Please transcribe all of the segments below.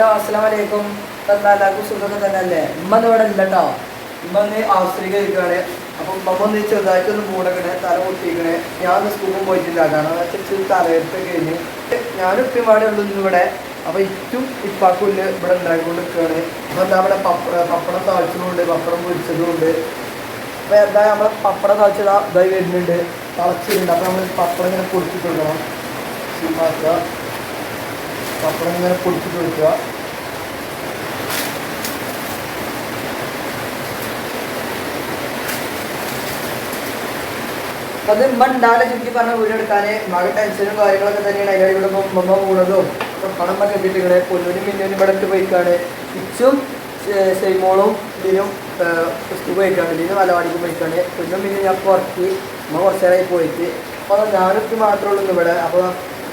Hello അസ്സാം വലൈക്കും തന്നാലാക്കും സുഖമൊക്കെ തന്നെ അല്ലേ ഉമ്മ ഇവിടെ ഇല്ല കേട്ടോ ഉമ്മ ഒന്ന് ആസ്ട്രിക ഇരിക്കുകയാണ് അപ്പം ഉമ്മ ഒന്ന് ചെറുതായിട്ടൊന്ന് മൂടക്കണേ തല പൊട്ടിക്കണേ. ഞാൻ ഒന്ന് സ്കൂളിൽ പോയിട്ടില്ല. കാരണം ചെറിയ തലയെടുത്ത് കഴിഞ്ഞ്. ഞാനും ഇപ്പം പാടെ ഉള്ളൂ ഇന്ന് ഇവിടെ. അപ്പോൾ ഇറ്റും ഇപ്പാക്കും ഇല്ല ഇവിടെ ഉണ്ടാക്കിക്കൊണ്ട് നിൽക്കുകയാണ് അപ്പോൾ എന്താ ഇവിടെ പപ്പട പപ്പടം താഴ്ച്ചതുകൊണ്ട് പപ്പടം പൊരിച്ചതുകൊണ്ട്. അപ്പോൾ എന്താ നമ്മളെ പപ്പടം തളച്ചതാ ഇതായി വരുന്നുണ്ട്. തളച്ചിട്ടുണ്ട്. അപ്പോൾ നമ്മൾ പപ്പടം ഇങ്ങനെ പൊടിച്ചിട്ട് കൊടുക്കണം. പപ്പടം ഇങ്ങനെ പൊടിച്ചിട്ട് കൊടുക്കുക. അത് ഉമ്മ ഉണ്ടാവില്ല ചുറ്റി പറഞ്ഞ വീട് എടുക്കാന് മക ടെൻഷനും കാര്യങ്ങളൊക്കെ തന്നെയാണ്. അതിന്റെ ഇവിടെ ഉമ്മ കൂടതും പണം ഒക്കെ കെട്ടിക്കണേ പൊന്നൂരും മിന്നൂരും ഇവിടെ ഇട്ട് പോയിക്കാണ്. ഇച്ചും സെയ്മോളും ഇതിനും സ്കൂൾ പോയിക്കാണ്. ഇതിനും വലവാടിക്ക് പോയിക്കാണ്. പൊന്നും പിന്നെ ഞാൻ പുറത്ത് ഉമ്മ കുറച്ച് നേരമായി പോയിട്ട്. അപ്പോൾ ഞാനൊക്കെ മാത്രമേ ഉള്ളൂ ഇവിടെ. അപ്പോൾ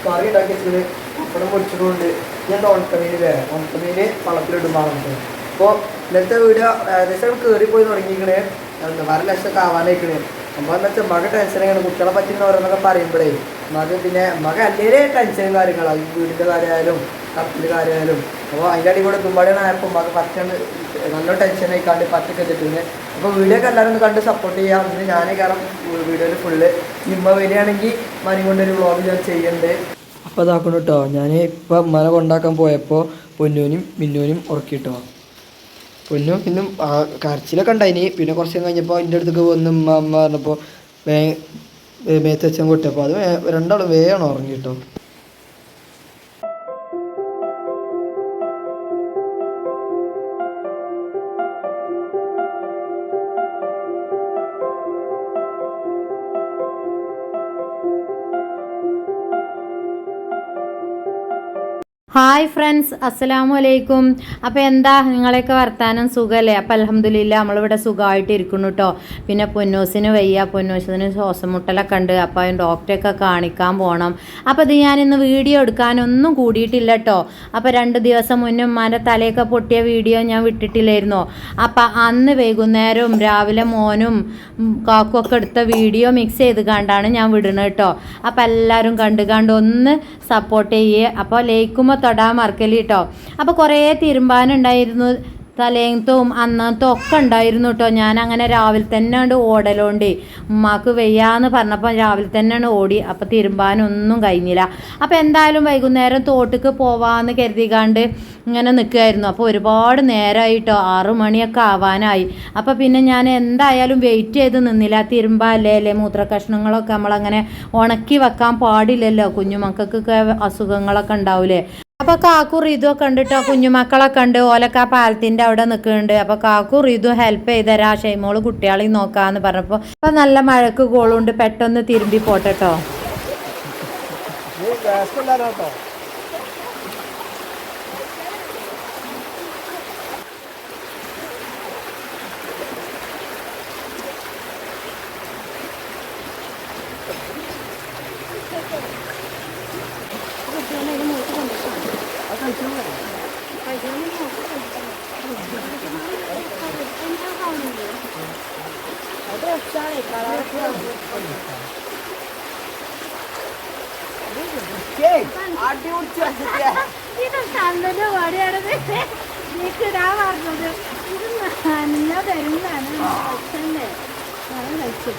കറി ഉണ്ടാക്കി വെച്ചിട്ട് പപ്പടം പൊടിച്ചിട്ടുണ്ട് ഞാൻ ഉണക്കമീൻ വേറെ ഉണക്കമീൻ വള്ളത്തിലിടുമ്പോൾ അപ്പോൾ ഇന്നത്തെ വീഡിയോ ഏകദേശം കയറിപ്പോയി തുടങ്ങിക്കണേ എന്താ വര ലക്ഷമൊക്കെ ആവാനായിക്കണേ. നമ്മൾ എന്താ വെച്ചാൽ മക ടെൻഷനാണ് കുട്ടികളെ പറ്റുന്ന ഓരോന്നൊക്കെ പറയുമ്പോഴേ മക പിന്നെ മക അല്ലേ ടെൻഷനും കാര്യങ്ങളാണ് ഈ വീടിന്റെ കാര്യമായാലും കപ്പിന്റെ കാര്യമായാലും. അപ്പോൾ അതിന്റെ അടി കൂടെ തുമ്പാടിയാണ് ആയപ്പോൾ മക പറ്റാണ്ട് നല്ല ടെൻഷൻ ആയിക്കാണ്ട് പറ്റൊക്കെ എത്തിയിട്ടുണ്ട് അപ്പോൾ വീഡിയോ എല്ലാവരും ഒന്ന് കണ്ട് സപ്പോർട്ട് ചെയ്യാം. അതിന് ഞാനേ കാരണം വീഡിയോയിൽ ഫുള്ള് ഇമ്മ വരികയാണെങ്കിൽ മനി കൊണ്ടൊരു വ്ളോഗ് ഞാൻ ചെയ്യുന്നുണ്ട് അപ്പോൾ ഇതാക്കണം കേട്ടോ ഞാൻ ഇപ്പം മല കൊണ്ടാക്കാൻ പോയപ്പോൾ പൊന്നൂനും മിന്നൂനും ഉറക്കിട്ടോ. പൊന്നും പിന്നെ കരച്ചിലൊക്കെ ഉണ്ടായിനി പിന്നെ കുറച്ച് കഴിഞ്ഞപ്പോൾ എന്റെ അടുത്തേക്ക് വന്ന് ഉമ്മ അമ്മ പറഞ്ഞപ്പോൾ മേത്ത് വെച്ചാൽ കൊട്ടപ്പോൾ അത് രണ്ടാളും വേഗം ഉറങ്ങി കേട്ടോ ഹായ് ഫ്രണ്ട്സ് അസ്സലാമു അലൈക്കും അപ്പോൾ എന്താ നിങ്ങളെയൊക്കെ വർത്താനം? സുഖമല്ലേ അപ്പോൾ അലഹമ്മദില്ല നമ്മളിവിടെ സുഖമായിട്ട് ഇരിക്കുന്നു കേട്ടോ പിന്നെ പൊന്നൂസിന് വയ്യ പൊന്നൂസിന് ശ്വാസം മുട്ടലൊക്കെ ഉണ്ട്. അപ്പോൾ അതിന് ഡോക്ടറെയൊക്കെ കാണിക്കാൻ പോകണം അപ്പോൾ ഞാൻ ഇന്ന് വീഡിയോ എടുക്കാനൊന്നും കൂടിയിട്ടില്ല കേട്ടോ അപ്പോൾ രണ്ട് ദിവസം മുന്നേ ഉമ്മാന്റെ തലയൊക്കെ പൊട്ടിയ വീഡിയോ ഞാൻ വിട്ടിട്ടില്ലായിരുന്നോ. അപ്പോൾ അന്ന് വൈകുന്നേരവും രാവിലെ മോനും കാക്കും ഒക്കെ എടുത്ത വീഡിയോ മിക്സ് ചെയ്ത് കണ്ടാണ് ഞാൻ വിടുന്നത് കേട്ടോ അപ്പോൾ എല്ലാവരും കണ്ട് കണ്ട് ഒന്ന് സപ്പോർട്ട് ചെയ്യേ. അപ്പോൾ ലയിക്കുമ്പോൾ തൊടാൻ മറക്കൽ കേട്ടോ അപ്പോൾ കുറേ തിരുമ്പാനുണ്ടായിരുന്നു. തലേങ്ങത്തും അന്നത്തും ഒക്കെ ഉണ്ടായിരുന്നു കേട്ടോ ഞാൻ അങ്ങനെ രാവിലെ തന്നെ ഉണ്ട് ഓടലോണ്ട്. ഉമ്മാക്ക് വയ്യാന്ന് പറഞ്ഞപ്പോൾ രാവിലെ തന്നെയാണ് ഓടി. അപ്പോൾ തിരുമ്പാനൊന്നും കഴിഞ്ഞില്ല. അപ്പോൾ എന്തായാലും വൈകുന്നേരം തോട്ടിക്ക് പോവാന്ന് കരുതികാണ്ട് ഇങ്ങനെ നിൽക്കുമായിരുന്നു അപ്പോൾ ഒരുപാട് നേരമായിട്ടോ ആറു മണിയൊക്കെ ആവാനായി. അപ്പോൾ പിന്നെ ഞാൻ എന്തായാലും വെയിറ്റ് ചെയ്ത് നിന്നില്ല. തിരുമ്പാല്ലേ അല്ലേ? മൂത്ര കഷ്ണങ്ങളൊക്കെ നമ്മളങ്ങനെ ഉണക്കി വെക്കാൻ പാടില്ലല്ലോ. കുഞ്ഞുമക്കൾക്കൊക്കെ അസുഖങ്ങളൊക്കെ ഉണ്ടാവില്ലേ അപ്പൊ കാക്കു റീതു ഒക്കെ ഉണ്ട് കുഞ്ഞുമക്കളെ ഉണ്ട് ഓലൊക്കെ ആ പാലത്തിന്റെ അവിടെ നിൽക്കുന്നുണ്ട്. അപ്പൊ കാക്കു റീതു ഹെൽപ്പ് ചെയ്തരാ ഷെയ്മോൾ കുട്ടികളെയും നോക്കാന്ന് പറഞ്ഞപ്പോ അപ്പൊ നല്ല മഴക്ക് കോളുണ്ട് പെട്ടെന്ന് തിരുമ്പി പോട്ടെ കേട്ടോ ഇത് കണ്ണന്റെ വടിയാണത് നീക്കിടാൻ പറഞ്ഞത് ഇത് നനഞ്ഞ തരുന്നതാണ് അച്ഛന്റെ ഞാൻ കഴിച്ചു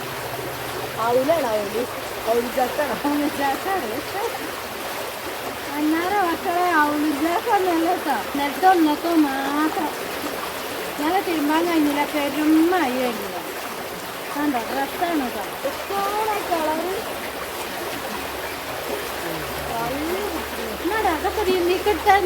അന്നാരം മക്കളെ ഔളിജാക്കൊന്നല്ല കേട്ടോ നെൽത്ത മാത്രം നല്ല തിരുമ്പാൻ കഴിഞ്ഞില്ല പെരും മഴ കഴിഞ്ഞില്ല കണ്ടോ രസമാണ് കേട്ടോ കളറ് എന്നാടാ അതൊക്കെ നീക്കിട്ടാ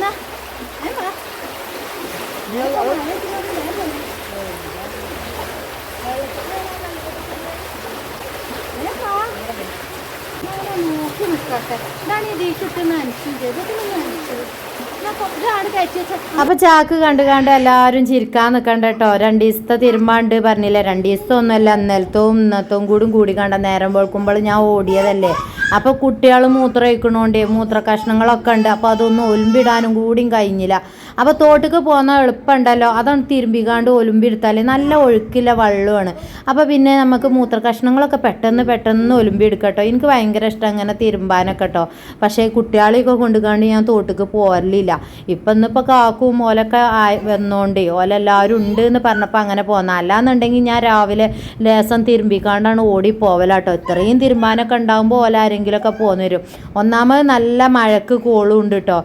നോക്കി നിൽക്കട്ടെ ഇതാണ് ഈ ദീക്ഷിട്ട് നനച്ചത് ഇതൊക്കെ നനച്ചത് ഇതാണ് കഴിച്ചു അപ്പൊ ചാക്ക് കണ്ടു കണ്ട് എല്ലാരും ചിരിക്കാൻ നിൽക്കണ്ട കേട്ടോ. രണ്ട് ദിവസത്തെ തിരുമ്പാണ്ട് പറഞ്ഞില്ലേ? രണ്ട് ദിവസത്തെ ഒന്നുമല്ല അന്നലത്തും ഇന്നത്തും കൂടും കൂടി കണ്ട നേരം വെളുക്കുമ്പോൾ ഞാൻ ഓടിയതല്ലേ? അപ്പോൾ കുട്ടികൾ മൂത്രം ഒഴിക്കണോണ്ട് മൂത്ര കഷ്ണങ്ങളൊക്കെ ഉണ്ട്. അപ്പോൾ അതൊന്നും ഒലുമ്പിടാനും കൂടിയും കഴിഞ്ഞില്ല. അപ്പോൾ തോട്ടിക്ക് പോകുന്ന എളുപ്പമുണ്ടല്ലോ. അതാണ് തിരുമ്പിക്കാണ്ട് ഒലുമ്പിയെടുത്താൽ നല്ല ഒഴുക്കില്ല വെള്ളമാണ് അപ്പോൾ പിന്നെ നമുക്ക് മൂത്ര കഷ്ണങ്ങളൊക്കെ പെട്ടെന്ന് പെട്ടെന്ന് ഒലുമ്പിയെടുക്കട്ടോ. എനിക്ക് ഭയങ്കര ഇഷ്ടം അങ്ങനെ തിരുമ്പാനൊക്കെ കേട്ടോ പക്ഷേ കുട്ടികളെയൊക്കെ കൊണ്ടുകാണ്ട് ഞാൻ തോട്ടിക്ക് പോരലില്ല. ഇപ്പം ഇന്നിപ്പോൾ കാക്കും ഓലൊക്കെ ആയി വന്നോണ്ട് ഓലെല്ലാവരും ഉണ്ട് എന്ന് പറഞ്ഞപ്പോൾ അങ്ങനെ പോന്ന. അല്ലാന്നുണ്ടെങ്കിൽ ഞാൻ രാവിലെ ലേസം തിരുമ്പിക്കാണ്ടാണ് ഓടി പോവലാട്ടോ. ഇത്രയും തിരുമ്പാനൊക്കെ ഉണ്ടാകുമ്പോൾ ഓല ആരെങ്കിലുമൊക്കെ പോന്നു വരും ഒന്നാമത് നല്ല മഴക്ക് കോളും ഉണ്ട് കേട്ടോ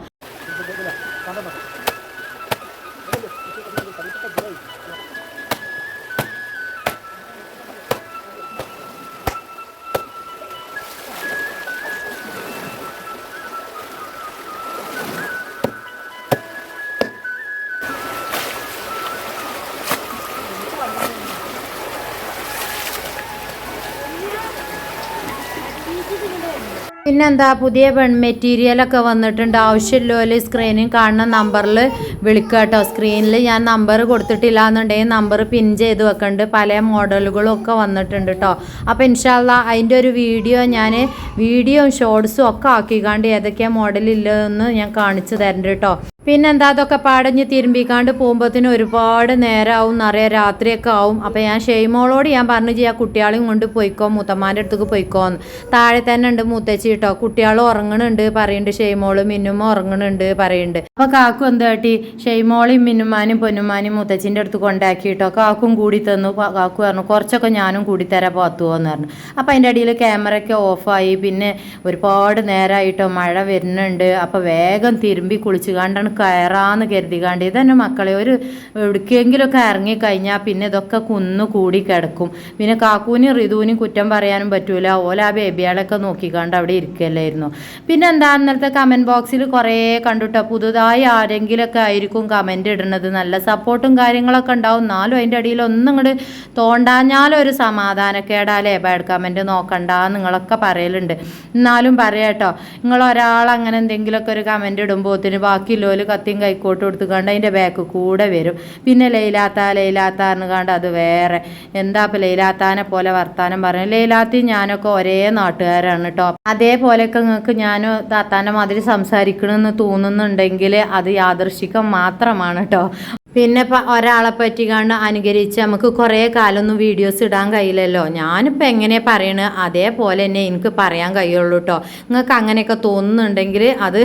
പിന്നെന്താ പുതിയ പെൺ മെറ്റീരിയലൊക്കെ വന്നിട്ടുണ്ട്. ആവശ്യമില്ലോൽ സ്ക്രീനിൽ കാണുന്ന നമ്പറിൽ വിളിക്കുക കേട്ടോ. സ്ക്രീനിൽ ഞാൻ നമ്പർ കൊടുത്തിട്ടില്ല എന്നുണ്ടെങ്കിൽ നമ്പർ പിൻ ചെയ്ത് വെക്കുന്നുണ്ട് പല മോഡലുകളും ഒക്കെ വന്നിട്ടുണ്ട് കേട്ടോ അപ്പോൾ ഇൻഷാല്ല അതിന്റെ ഒരു വീഡിയോ ഞാൻ വീഡിയോ ഷോർട്സും ഒക്കെ ആക്കിക്കാണ്ട് ഏതൊക്കെയാണ് മോഡലില്ലെന്ന് ഞാൻ കാണിച്ചു തരണ്ട് കേട്ടോ പിന്നെന്താ അതൊക്കെ പാടഞ്ഞ് തിരുമ്പിക്കാണ്ട് പോകുമ്പോഴത്തേനും ഒരുപാട് നേരമാവും നിറയെ രാത്രിയൊക്കെ ആവും. അപ്പോൾ ഞാൻ ഷെയ്മോളോട് ഞാൻ പറഞ്ഞു ചെയ്യാം കുട്ടികളെയും കൊണ്ട് പോയിക്കോ മൂത്തമ്മാന്റെ അടുത്തേക്ക് പോയിക്കോന്ന് താഴെ തന്നെ ഉണ്ട് മൂത്തച്ചി കേട്ടോ. കുട്ടികൾ ഉറങ്ങണുണ്ട് പറയുന്നുണ്ട്. ഷെയ്മോൾ മിന്നുമ്മ ഉറങ്ങണുണ്ട് പറയുന്നുണ്ട്. അപ്പോൾ കാക്കു എന്താ കാട്ടി? ഷെയ്മോളെയും മിന്നുമാനും പൊന്നുമാനും മൂത്തച്ചിന്റെ അടുത്ത് കൊണ്ടാക്കി കേട്ടോ. കാക്കും കൂടി തന്നു. കാക്കു പറഞ്ഞു കുറച്ചൊക്കെ ഞാനും കൂടി തരാൻ പോത്തുവോ എന്ന് പറഞ്ഞു. അപ്പോൾ അതിന്റെ അടിയിൽ ക്യാമറയൊക്കെ ഓഫായി. പിന്നെ ഒരുപാട് നേരമായിട്ടോ മഴ വരുന്നുണ്ട്. അപ്പോൾ വേഗം തിരുമ്പി കുളിച്ചു കണ്ടാണ് കയറാന്ന് കരുതികാണ്ട് ഇതന്നെ മക്കളെ ഒരു എവിടേക്കെങ്കിലുമൊക്കെ ഇറങ്ങിക്കഴിഞ്ഞാൽ പിന്നെ ഇതൊക്കെ കുന്നു കൂടി കിടക്കും. പിന്നെ കാക്കൂനും ഋതുവിനും കുറ്റം പറയാനും പറ്റൂല. ഓല ആ ബേബിയാളൊക്കെ നോക്കിക്കാണ്ട് അവിടെ ഇരിക്കല്ലായിരുന്നു. പിന്നെ എന്താ ഇന്നലത്തെ കമന്റ് ബോക്സിൽ കുറേ കണ്ടുട്ടോ? പുതുതായി ആരെങ്കിലുമൊക്കെ ആയിരിക്കും കമന്റ് ഇടുന്നത്. നല്ല സപ്പോർട്ടും കാര്യങ്ങളൊക്കെ ഉണ്ടാവും. എന്നാലും അതിന്റെ അടിയിൽ ഒന്നും ഇങ്ങോട്ട് തോണ്ടാഞ്ഞാലും ഒരു സമാധാനക്കേടാലേ ബാഡ് കമന്റ് നോക്കണ്ട നിങ്ങളൊക്കെ പറയലുണ്ട്. എന്നാലും പറയാട്ടോ. നിങ്ങൾ ഒരാൾ അങ്ങനെ എന്തെങ്കിലുമൊക്കെ ഒരു കമന്റ് ഇടുമ്പോഴത്തിന് ബാക്കിയുള്ളവർ കത്തിയും കൈക്കോട്ട് കൊടുത്തുകൊണ്ട് അതിന്റെ ബാക്ക് കൂടെ വരും. പിന്നെ ലൈലാത്ത ലൈലാത്ത എന്നുകാണ്ട് അത് വേറെ. എന്താ ഇപ്പം ലൈലാത്താനെ പോലെ വർത്താനം പറയും ലൈലാത്തി ഞാനൊക്കെ ഒരേ നാട്ടുകാരാണ് കേട്ടോ അതേപോലെയൊക്കെ നിങ്ങൾക്ക് ഞാൻ താത്താന്റെ മാതിരി സംസാരിക്കണമെന്ന് തോന്നുന്നുണ്ടെങ്കിൽ അത് യാദൃശികം മാത്രമാണ് കേട്ടോ പിന്നെ ഒരാളെ പറ്റി കണ്ട് അനുകരിച്ച് നമുക്ക് കുറേ കാലമൊന്നും വീഡിയോസ് ഇടാൻ കഴിയില്ലല്ലോ. ഞാനിപ്പോൾ എങ്ങനെ പറയണ? അതേപോലെ തന്നെ എനിക്ക് പറയാൻ കഴിയുള്ളൂ കേട്ടോ നിങ്ങൾക്ക് അങ്ങനെയൊക്കെ തോന്നുന്നുണ്ടെങ്കിൽ അത്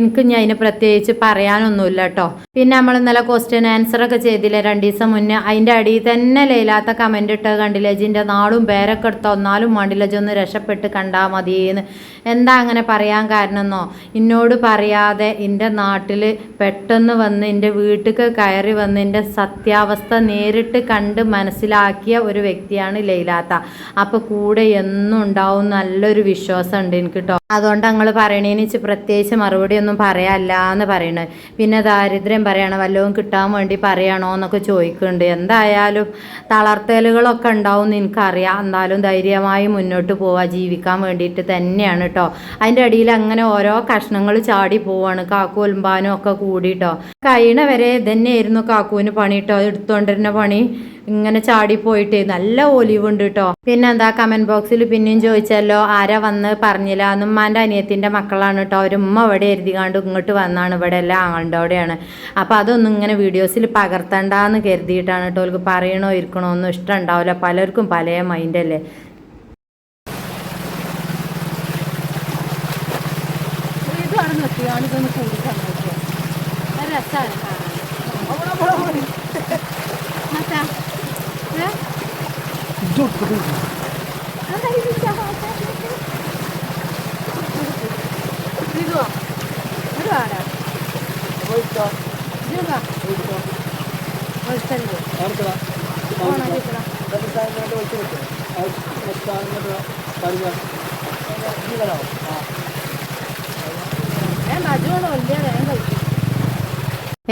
എനിക്ക് ഞാൻ അതിന് പ്രത്യേകിച്ച് പറയാനൊന്നുമില്ല കേട്ടോ പിന്നെ നമ്മൾ ഇന്നലെ ക്വസ്റ്റ്യൻ ആൻസർ ഒക്കെ ചെയ്തില്ലേ രണ്ട് ദിവസം മുന്നേ? അതിന്റെ അടിയിൽ തന്നെ ലയിലാത്ത കമന്റ് ഇട്ട് കണ്ടില്ലേ? ജിന്റെ നാളും പേരൊക്കെ എടുത്തോ എന്നാലും വേണ്ടില്ല ഒന്ന് രക്ഷപ്പെട്ട് കണ്ടാൽ മതിയെന്ന്. എന്താ അങ്ങനെ പറയാൻ കാരണമെന്നോ? എന്നോട് പറയാതെ എന്റെ നാട്ടിൽ പെട്ടെന്ന് വന്ന് എന്റെ വീട്ടിൽ കയറി വന്ന് എന്റെ സത്യാവസ്ഥ നേരിട്ട് കണ്ട് മനസ്സിലാക്കിയ ഒരു വ്യക്തിയാണ് ലൈലാത്ത. അപ്പോൾ കൂടെ എന്നും ഉണ്ടാവും നല്ലൊരു വിശ്വാസം ഉണ്ട് എനിക്ക് കേട്ടോ അതുകൊണ്ട് ഞങ്ങൾ പറയണേന്ന് വെച്ച് പ്രത്യേകിച്ച് മറുപടി ഒന്നും പറയാല്ല എന്ന് പറയണത് പിന്നെ ദാരിദ്ര്യം പറയണം വല്ലതും കിട്ടാൻ വേണ്ടി പറയണോ എന്നൊക്കെ ചോദിക്കുന്നുണ്ട്. എന്തായാലും തളർത്തലുകളൊക്കെ ഉണ്ടാവും എന്ന് എനിക്കറിയാം. എന്നാലും ധൈര്യമായി മുന്നോട്ട് പോവാ ജീവിക്കാൻ വേണ്ടിയിട്ട് തന്നെയാണ് കേട്ടോ അതിന്റെ അടിയിൽ അങ്ങനെ ഓരോ കഷ്ണങ്ങൾ ചാടി പോവാണ്. കാക്കോലുമ്പാനും ഒക്കെ കൂടിയിട്ടോ കഴിയണ വരെ കാക്കുവിന് പണി കേട്ടോ എടുത്തോണ്ടിരുന്ന പണി ഇങ്ങനെ ചാടി ചാടിപ്പോയിട്ട് നല്ല ഒലിവുണ്ട് കേട്ടോ പിന്നെ എന്താ കമന്റ് ബോക്സിൽ പിന്നെയും ചോദിച്ചല്ലോ ആരാ വന്ന് പറഞ്ഞില്ല? ഉമ്മാന്റെ അനിയത്തിന്റെ മക്കളാണ് കേട്ടോ അവർ ഉമ്മ ഇവിടെ എഴുതികാണ്ട് ഇങ്ങോട്ട് വന്നാണ്. ഇവിടെ എല്ലാം ആളുടെ അവിടെയാണ്. അപ്പോൾ അതൊന്നും ഇങ്ങനെ വീഡിയോസിൽ പകർത്തണ്ടെന്ന് കരുതിയിട്ടാണ് കേട്ടോ അവർക്ക് പറയണോ ഇരിക്കണോ ഒന്നും ഇഷ്ടം ഉണ്ടാവില്ല പലർക്കും പല മൈൻഡല്ലേ ഇതാണ് നിർത്തിയാണ് ഇതൊന്ന് കൂടി ഞാൻ ബജുവാണ് വലിയ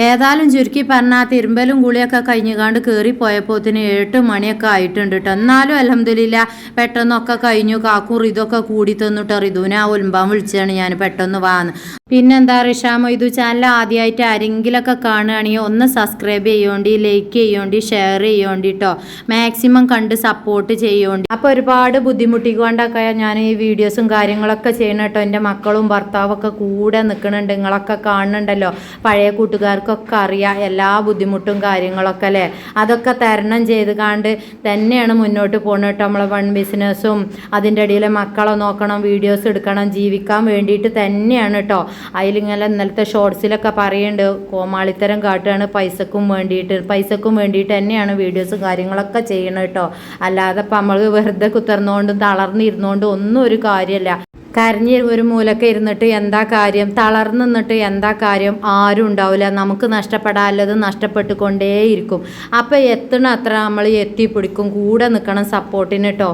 ഏതായാലും ചുരുക്കി പറഞ്ഞാൽ തിരുമ്പലും കുളിയൊക്കെ കഴിഞ്ഞുകാണ്ട് കയറി പോയപ്പോത്തിന് എട്ട് മണിയൊക്കെ ആയിട്ടുണ്ട് കേട്ടോ എന്നാലും അലഹമില്ല പെട്ടെന്നൊക്കെ കഴിഞ്ഞു കാക്കൂർ ഇതൊക്കെ കൂടി തന്നിട്ടോ റിതുവിനെ ആ ഒൽമ്പാൻ വിളിച്ചാണ് ഞാൻ പെട്ടെന്ന് വാന്ന്. പിന്നെന്താ റിഷാമോ ഇത് ചാനൽ ആദ്യമായിട്ട് ആരെങ്കിലൊക്കെ കാണുകയാണെങ്കിൽ ഒന്ന് സബ്സ്ക്രൈബ് ചെയ്യോണ്ടി ലൈക്ക് ചെയ്യോണ്ടി ഷെയർ ചെയ്യോണ്ടി കേട്ടോ മാക്സിമം കണ്ട് സപ്പോർട്ട് ചെയ്യോണ്ടി. അപ്പോൾ ഒരുപാട് ബുദ്ധിമുട്ടിക്കൊണ്ടൊക്കെ ഞാൻ ഈ വീഡിയോസും കാര്യങ്ങളൊക്കെ ചെയ്യണം കേട്ടോ. എന്റെ മക്കളും ഭർത്താവൊക്കെ കൂടെ നിൽക്കുന്നുണ്ട് നിങ്ങളൊക്കെ കാണുന്നുണ്ടല്ലോ. പഴയ കൂട്ടുകാർക്കൊക്കെ അറിയാം എല്ലാ ബുദ്ധിമുട്ടും കാര്യങ്ങളൊക്കെ അല്ലേ? അതൊക്കെ തരണം ചെയ്ത് കാണ്ട് തന്നെയാണ് മുന്നോട്ട് പോകുന്നത് കേട്ടോ. നമ്മളെ വൺ ബിസിനസ്സും അതിന്റെ ഇടയിൽ മക്കളെ നോക്കണം വീഡിയോസ് എടുക്കണം ജീവിക്കാൻ വേണ്ടിയിട്ട് തന്നെയാണ് കേട്ടോ അതിലിങ്ങനെ ഇന്നലത്തെ ഷോർട്സിലൊക്കെ പറയുന്നുണ്ട് കോമാളിത്തരം കാട്ടുകയാണ് പൈസക്കും വേണ്ടിയിട്ട് പൈസക്കും വേണ്ടിയിട്ട് തന്നെയാണ് വീഡിയോസും കാര്യങ്ങളൊക്കെ ചെയ്യണം കേട്ടോ അല്ലാതെ ഇപ്പം നമ്മൾ വെറുതെ കുത്തർന്നുകൊണ്ടും തളർന്നിരുന്നുകൊണ്ടും ഒന്നും ഒരു കാര്യമല്ല കരഞ്ഞ് ഒരു മൂലക്ക ഇരുന്നിട്ട് എന്താ കാര്യം തളർന്നു നിന്നിട്ട് എന്താ കാര്യം ആരും ഉണ്ടാവില്ല നമുക്ക് നഷ്ടപ്പെടാല്ലത് നഷ്ടപ്പെട്ടുകൊണ്ടേയിരിക്കും. അപ്പം എത്തണ അത്ര നമ്മൾ എത്തിപ്പിടിക്കും കൂടെ നിൽക്കണം സപ്പോർട്ടിന് കേട്ടോ